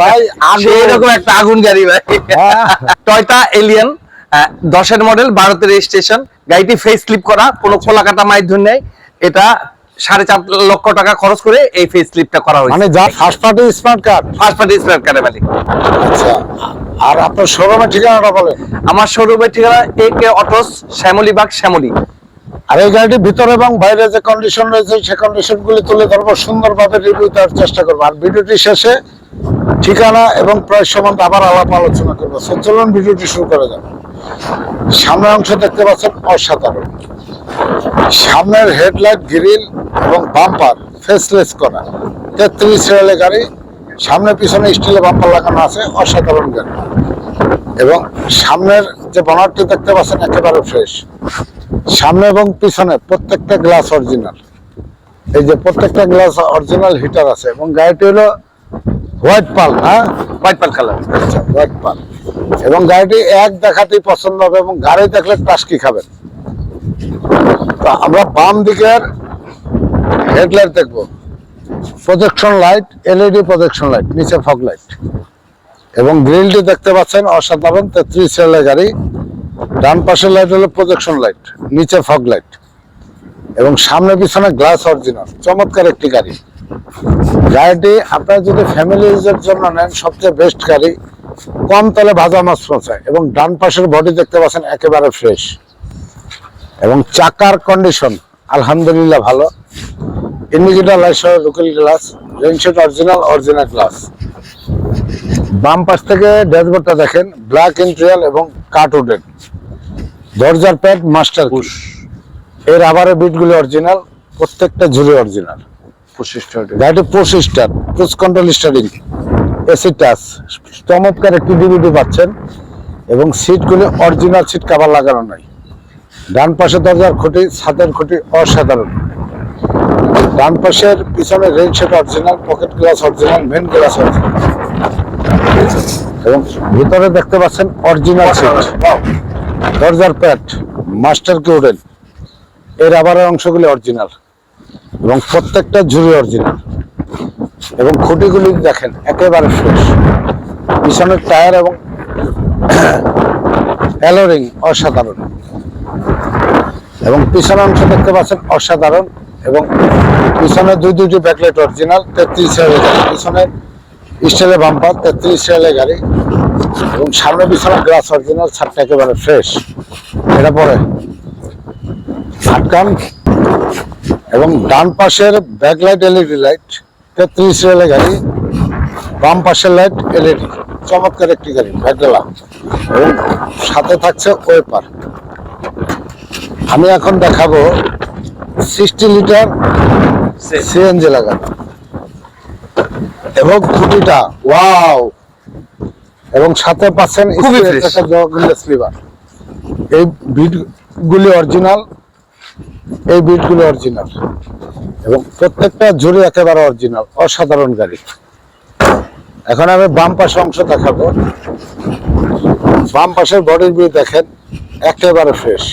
ভাই? একটা আগুন গাড়ি ভাই। টয়টা এলিয়ান দশের মডেল ভারতের রেজিস্ট্রেশন গাড়িটি ফেস স্লিপ করা কোনো আচ্ছা। খোলাকাটা মাধ্যম নেই। এটা সাড়ে চার লক্ষ টাকা খরচ করে এই ফেস স্লিপটা করা হয়েছে। মানে যা first party smart card first party smart কার্ডের মালিক। আচ্ছা। আর আপনার শোরুমের ঠিকানাটা বলেন। আমার শোরুমের ঠিকানা এ কে অটোস শ্যামলীবাগ শ্যামলী। আর এই গাড়িটির ভিতরে এবং বাইরে যে কন্ডিশন রয়েছে সে কন্ডিশন গুলি তুলে ধরবো, সুন্দরভাবে রিভিউ দেওয়ার চেষ্টা করব। আর ভিডিওটি শেষে ঠিকানা এবং প্রাইস সম্বন্ধে আবার আলাপ আলোচনা করব। সো চলুন ভিডিওটি শুরু করে যাবে সামনের অংশ দেখতে পাচ্ছেন অসাধারণ। সামনের হেডলাইট, গ্রিল এবং বাম্পার ফেসলেস করা। তেত্রিশ রেলের গাড়ি, সামনে পিছনে স্টিলের বাম্পার লাগানো আছে, অসাধারণ গাড়ি। এবং সামনের যে বনারটি দেখতে পাচ্ছেন একেবারে ফ্রেশ সামনে এবং পিছনে প্রত্যেকটা গ্লাস অরিজিনাল। এই যে প্রত্যেকটা গ্লাস অরিজিনাল হিটার আছে এবং গাড়িটি হলো হোয়াইট পাল হ্যাঁ? White pearl colour. আচ্ছা হোয়াইট পাল। এবং গাড়িটি এক দেখাতেই পছন্দ হবে এবং গাড়ি দেখলে টাস্কি খাবেন? তো আমরা বাম দিকের হেডলাইট দেখব। Projection light LED projection light নিচে ফগ লাইট এবং গ্রিলটি দেখতে পাচ্ছেন অসাধারণ তেত্রিশ সেলের গাড়ি। ডান পাশের লাইট হলো প্রজেকশন লাইট নিচে ফগ লাইট এবং সামনে পিছনে গ্লাস অরিজিনাল চমৎকার একটি গাড়ি। গাড়িটি আপনারা যদি ফ্যামিলি ইউজের জন্য নেন, সবচেয়ে বেস্ট গাড়ি, কম তেলে ভাজা মাছ পচায় এবং ডান পাশের বডি দেখতে পাচ্ছেন একেবারে ফ্রেশ এবং চাকার কন্ডিশন আলহামদুলিল্লাহ ভালো। ইন্ডিকেটার লাইট সহ local glass rain shade original original glass বাম পাশ থেকে ড্যাশবোর্ডটা দেখেন ব্ল্যাক ইন্ট্রিয়াল এবং কার্টুডেড দরজার প্যাড মাস্টার পুশ। এর আবারের বিটগুলি অরিজিনাল প্রত্যেকটা ঝুড়ি অরিজিনাল। গাড়িটি push start cruise control steering AC touch চমৎকার একটি ডিভিডি পাচ্ছেন এবং সিটগুলি অরিজিনাল সিট কাভার লাগানো নাই। ডান পাশে দরজার খুঁটি ছাদের খুঁটি অসাধারণ। ডান পাশের পিছনে rain set original pocket glass original main glass original এবং ভিতরে দেখতে পাচ্ছেন অরিজিনাল সিট দরজার প্যাট মাস্টার কিউডেন এর আবারের অংশগুলি অরিজিনাল এবং প্রত্যেকটা ঝুড়ি অরিজিনাল এবং খুঁটিগুলি দেখেন একেবারে ফ্রেশ পিছনের টায়ার এবং অ্যালোরিং অসাধারণ। এবং পিছনের অংশ দেখতে পাচ্ছেন অসাধারণ এবং পিছনে দুই দুইটি ব্যাকলাইট অরিজিনাল তেত্রিশ গাড়ি পিছনে স্টাইলের বাম্পার তেত্রিশ সালের গাড়ি। এবং সামনে পিছনে গ্লাস অরিজিনাল ছাদটা একেবারে ফ্রেশ এটা পরে। আটকান এবং ডান পাশের ব্যাকলাইট এলইডি লাইট তেত্রিশ রেলের গাড়ি। বাম পাশের লাইট এলইডি চমৎকার একটি গাড়ি ভ্যাগেলা এবং সাথে থাকছে ওয়েপার। আমি এখন দেখাবো সিক্সটি লিটার সিএনজি লাগানো। এবং খুঁটিটা ওয়াও। এবং সাথে পাচ্ছেন স্লিভার এই বিট গুলি অরিজিনাল এই বিটগুলো অরিজিনাল। এবং প্রত্যেকটা ঝুড়ি একেবারে অরিজিনাল অসাধারণ গাড়ি। এখন আমি বাম পাশে অংশ দেখাবো। বাম পাশের বডির ভিউ দেখেন একেবারে ফ্রেশ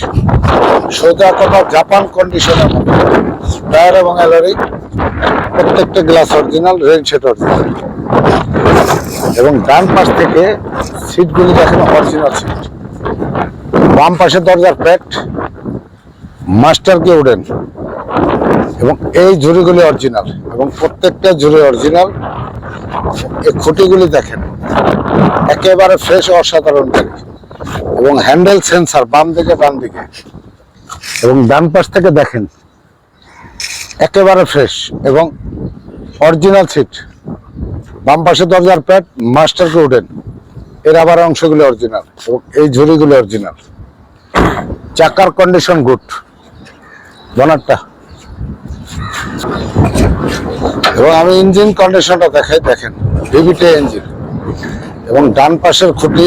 সোজা কথা জাপান কন্ডিশনের মধ্যে টায়ার এবং অ্যালারি প্রত্যেকটা glass original rain set original এবং ডান পাশ থেকে সিটগুলি দেখেন অরিজিনাল সিট বাম পাশে দরজার প্যাট মাস্টার কে উডেন এবং এই ঝুড়িগুলি অরিজিনাল এবং প্রত্যেকটা ঝুড়ি অরিজিনাল এই খুঁটিগুলি দেখেন। একেবারে ফ্রেশ অসাধারণ এবং হ্যান্ডেল সেন্সার বাম দিকে বাম দিকে। এবং ডান পাশ থেকে দেখেন একেবারে ফ্রেশ এবং অরিজিনাল সিট বাম পাশে দরজার প্যাট মাস্টার কে উডেন এর আবার অংশগুলি অরিজিনাল এবং এই ঝুড়িগুলি অরিজিনাল চাকার কন্ডিশন গুড বনারটা এবং আমি ইঞ্জিন কন্ডিশনটা দেখাই, দেখেন ভিভিটি ইঞ্জিন এবং ডান পাশের খুঁটি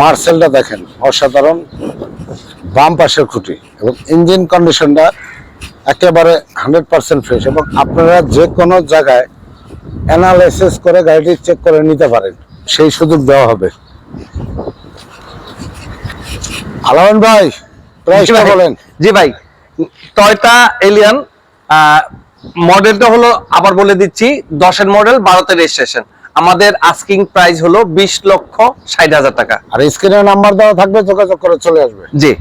মার্সেলটা দেখেন, অসাধারণ। বাম পাশের খুঁটি। এবং ইঞ্জিন কন্ডিশনটা একেবারে হান্ড্রেড পার্সেন্ট ফ্রেশ এবং আপনারা যে কোনো জায়গায় অ্যানালাইসিস করে গাড়িটি চেক করে নিতে পারেন। সেই সুযোগ দেওয়া হবে। আলামান ভাই প্রাইসটা বলেন। জি ভাই টয়টা এলিয়ান মডেলটা হলো আবার বলে দিচ্ছি দশের মডেল বারোতে রেজিস্ট্রেশন আমাদের আস্কিং প্রাইস হলো বিশ লক্ষ ষাট হাজার টাকা। আর স্ক্রিনে নাম্বার দেওয়া থাকবে যোগাযোগ করে চলে আসবে। জি।